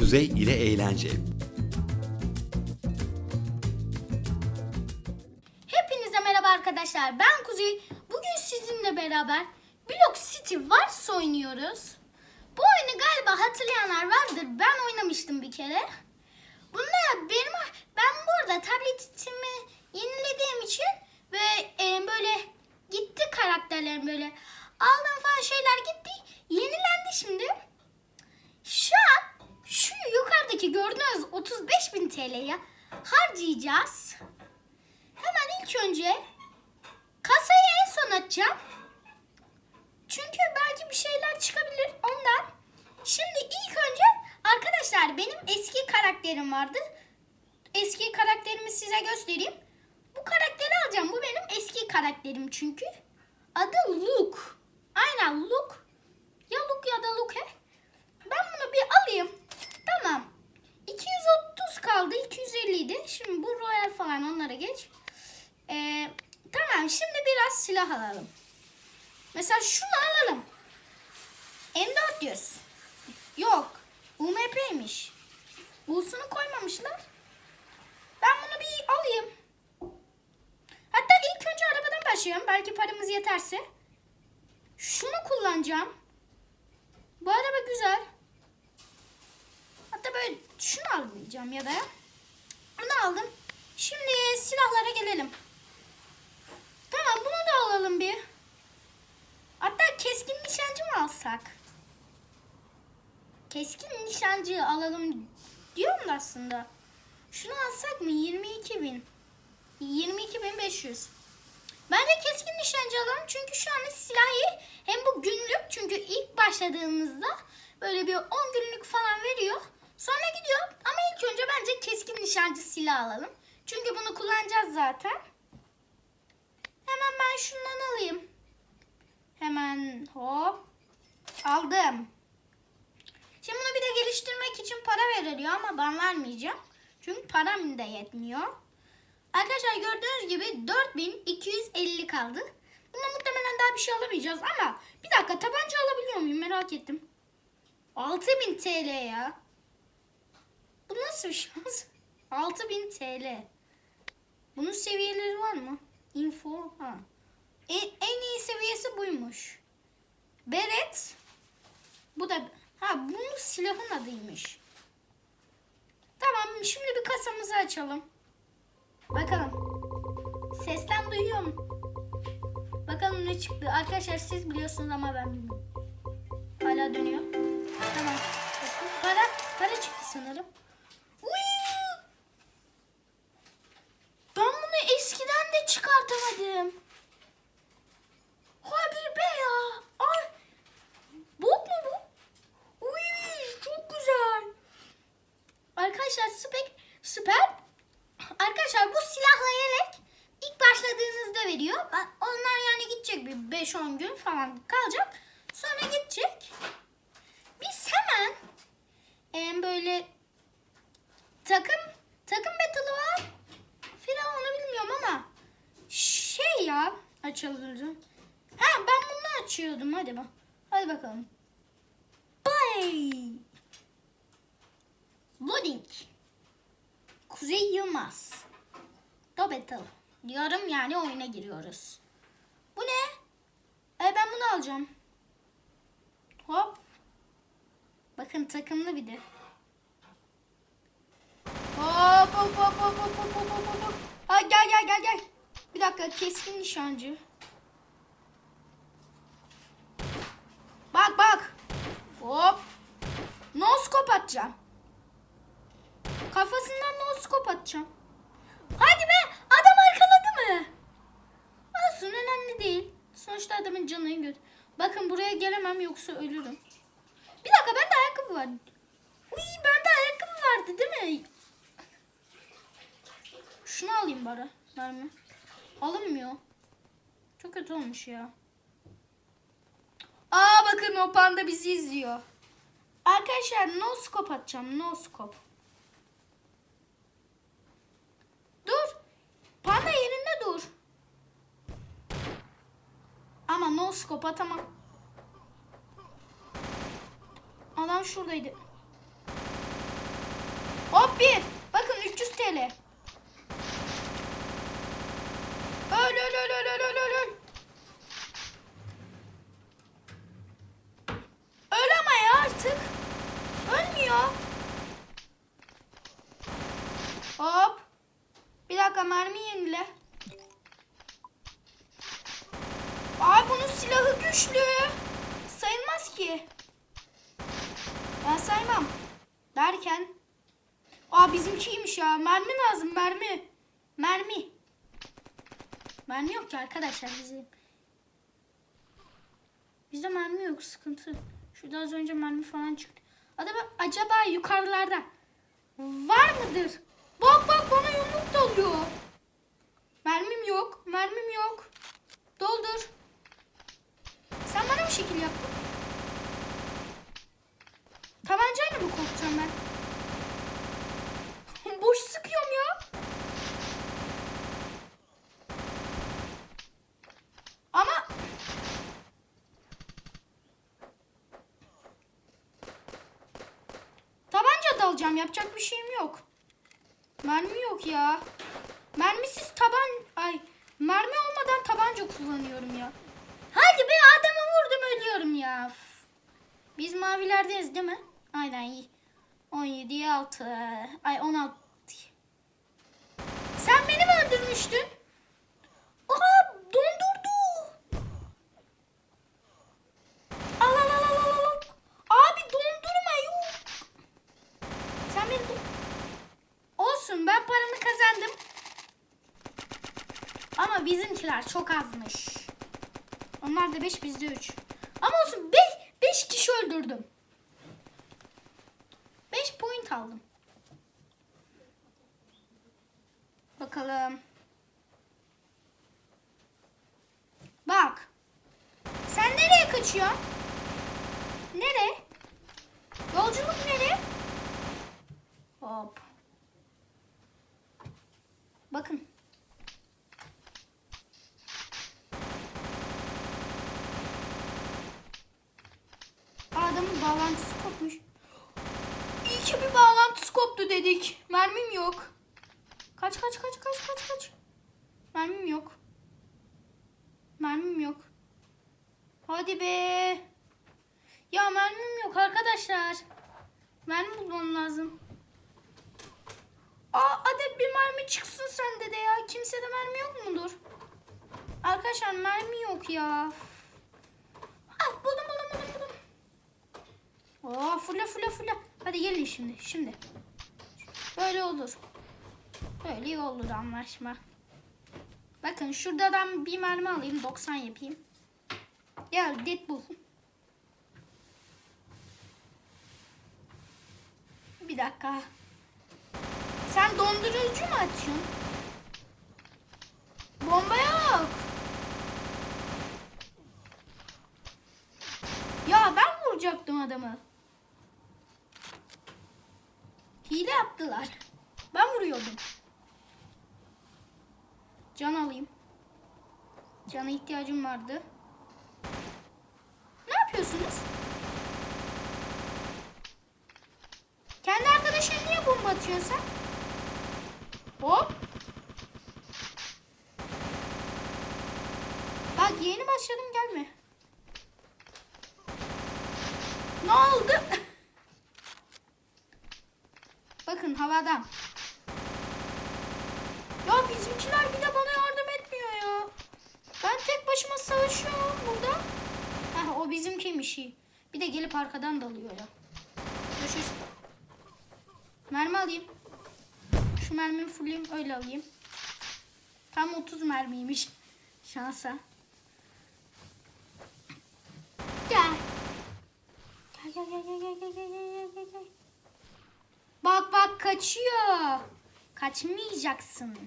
Kuzey ile eğlence. Hepinize merhaba arkadaşlar. Ben Kuzey. Bugün sizinle beraber Block City Wars oynuyoruz. Bu oyunu galiba hatırlayanlar vardır. Ben oynamıştım bir kere. Bunda benim ben burada tabletimi yenilediğim için ve e, böyle gitti karakterlerim böyle aldığım falan şeyler gitti. Yenilendi şimdi. Şu an şu yukarıdaki gördüğünüz 35.000 TL'ye harcayacağız. Hemen ilk önce kasayı en son açacağım. Çünkü belki bir şeyler çıkabilir ondan. Şimdi ilk önce arkadaşlar benim eski karakterim vardı. Eski karakterimi size göstereyim. Bu karakteri alacağım. Bu benim eski karakterim çünkü. Adı Luke. Aynen Luke. Ya Luke ya da Luke. Ben bunu bir alayım. Tamam. 230 kaldı. 250 idi. Şimdi bu Royal falan onlara geç. Ee, tamam şimdi biraz silah alalım. Mesela şunu alalım. M400. Yok. UMP'ymiş. Bu'sunu koymamışlar. Ben bunu bir alayım. Hatta ilk önce arabadan başlayalım. Belki paramız yeterse. Şunu kullanacağım. Bu araba güzel. Hatta böyle şunu almayacağım ya da. Bunu aldım. Şimdi silahlara gelelim. Tamam bunu da alalım bir. Hatta keskin nişancı mı alsak? Keskin nişancı alalım diyorum da aslında. Şunu alsak mı? 22 bin. 22 bin 500. Bence keskin nişancı alalım çünkü şu an silahı hem bu günlük çünkü ilk başladığımızda böyle bir 10 günlük falan veriyor. Sonra gidiyor ama ilk önce bence keskin nişancı silah alalım. Çünkü bunu kullanacağız zaten. Hemen ben şundan alayım. Hemen hop aldım. Şimdi bunu bir de geliştirmek için para veriliyor ama ben vermeyeceğim. Çünkü param da yetmiyor. Arkadaşlar gördüğünüz gibi 4250 kaldı. Bunda muhtemelen daha bir şey alamayacağız ama bir dakika tabanca alabiliyor muyum merak ettim. 6000 TL ya. Bu nasıl bir şans? 6000 TL. Bunun seviyeleri var mı? Info ha. En, en iyi seviyesi buymuş. Beret. Bu da ha bunun silahın adıymış. Tamam şimdi bir kasamızı açalım. Bakalım. Sesten duyuyor mu? Bakalım ne çıktı. Arkadaşlar siz biliyorsunuz ama ben bilmiyorum. Hala dönüyor. Tamam. Para, para çıktı sanırım. Uyyy! Ben bunu eskiden de çıkartamadım. Hadi be ya. Ay. Bot mu bu? Uy, çok güzel. Arkadaşlar süper, süper. Arkadaşlar bu silahla yelek ilk başladığınızda veriyor. Onlar yani gidecek bir 5-10 gün falan kalacak. Sonra gidecek. Biz hemen em, böyle takım takım battle'ı var. Filan onu bilmiyorum ama şey ya açıldı. Ha ben bunu açıyordum hadi bak. Hadi bakalım. Bay. Loading. Kuzey Yılmaz. Do battle. Diyorum yani oyuna giriyoruz. Bu ne? Alacağım. Hop. Bakın takımlı bir de. Hop hop hop hop hop hop hop hop hop. Ha gel gel gel gel. Bir dakika keskin nişancı. Bak bak. Hop. No scope atacağım. Kafasından no scope atacağım. Hadi be adam arkaladı mı? Olsun önemli değil. Sonuçta adamın canını göt. Bakın buraya gelemem yoksa ölürüm. Bir dakika bende ayakkabı var. Uy bende ayakkabı vardı değil mi? Şunu alayım bari. Mermi. Alınmıyor. Çok kötü olmuş ya. Aa bakın o panda bizi izliyor. Arkadaşlar no scope atacağım. No scope. Scope atamam. Adam şuradaydı. bir. Bakın 300 TL. Öl öl öl öl öl öl öl öl. Ama ya artık. Ölmüyor. Hop. Bir dakika mermi güçlü. Sayılmaz ki. Ben saymam. Derken. Aa bizimkiymiş ya. Mermi lazım mermi. Mermi. Mermi yok ki arkadaşlar bizim. Bizde mermi yok sıkıntı. Şurada az önce mermi falan çıktı. Acaba, acaba yukarılarda var mıdır? Bak bak bana yumruk doluyor. Mermim yok. Mermim yok. Doldur. Sen bana bir şekil yaptın. Tabancayla mı korkacağım ben? Boş sıkıyorum ya. Ama tabanca da alacağım. Yapacak bir şeyim yok. Mermi yok ya. Mermisiz taban... Ay mermi olmadan tabanca kullanıyorum ya. Hadi be adamı vurdum ölüyorum ya. Üf. Biz mavilerdeyiz değil mi? Aynen iyi. 17'ye 6. Ay 16. Sen beni mi öldürmüştün? Aa dondurdu. Al al al al al. Abi dondurma yok. Sen beni don- Olsun ben paramı kazandım. Ama bizimkiler çok azmış. Onlar da 5 bizde 3. Ama olsun 5 5 öldürdüm. 5 point aldım. Bakalım. Bak. Sen nereye kaçıyorsun? Nere? Yolculuk nere? Hop. Bakın. Adamın bağlantısı kopmuş. İyi ki bir bağlantısı koptu dedik. Mermim yok. Kaç kaç kaç kaç kaç kaç. Mermim yok. Mermim yok. Hadi be. Ya mermim yok arkadaşlar. Mermi bulmam lazım. Aa hadi bir mermi çıksın sende de ya. Kimsede mermi yok mudur? Arkadaşlar mermi yok ya. Oo fırla fırla fırla. Hadi gelin şimdi şimdi. Böyle olur. Böyle iyi olur anlaşma. Bakın şuradan bir mermi alayım 90 yapayım. Gel Deadpool. Bir dakika. Sen dondurucu mu atıyorsun? Bomba yok. Ya ben vuracaktım adamı. Hile yaptılar. Ben vuruyordum. Can alayım. Cana ihtiyacım vardı. Ne yapıyorsunuz? Kendi arkadaşına niye bomba atıyorsun sen? Hop. Bak yeni başladım gelme. Ne oldu? havadan. Ya bizimkiler bir de bana yardım etmiyor ya. Ben tek başıma savaşıyorum burada. Heh, o bizimkiymiş iyi. Bir de gelip arkadan dalıyor ya. Görüşürüz. Mermi alayım. Şu mermimi fulleyim öyle alayım. Tam 30 mermiymiş. Şansa. Gel. Gel gel gel gel gel gel gel gel. Bak bak kaçıyor. Kaçmayacaksın.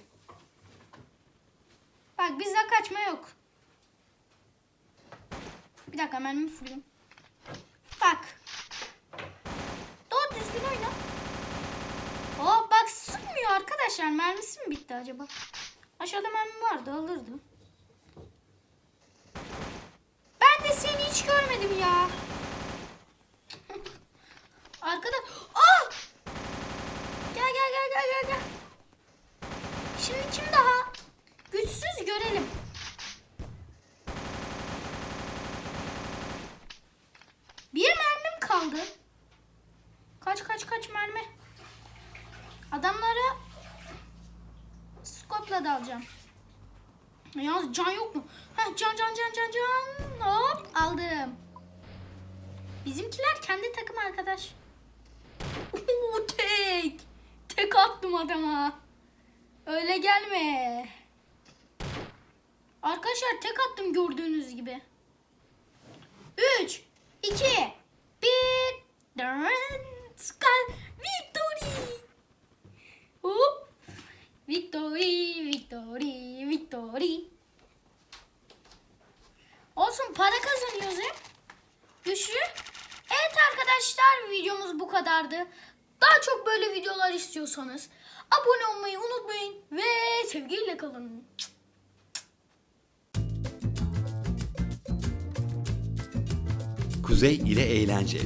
Bak bizde kaçma yok. Bir dakika mermimi fullayayım. Bak. Doğru düzgün oyna. Oo bak sıkmıyor arkadaşlar. Mermisi mi bitti acaba? Aşağıda mermi vardı alırdı. Ben de seni hiç görmedim ya. Arkada. Ah! Gel gel aldı. Kaç kaç kaç mermi. Adamları skopla da alacağım. Yalnız can yok mu? Heh, can can can can can. Hop aldım. Bizimkiler kendi takım arkadaş. Tek. Tek attım adama. Öyle gelme. Arkadaşlar tek attım gördüğünüz gibi. 3, 2, 1. Skal victory. Hop. Victory, victory, victory. Olsun para kazanıyoruz hep. Güçlü. Evet arkadaşlar videomuz bu kadardı. Daha çok böyle videolar istiyorsanız abone olmayı unutmayın ve sevgiyle kalın. Kuzey ile Eğlence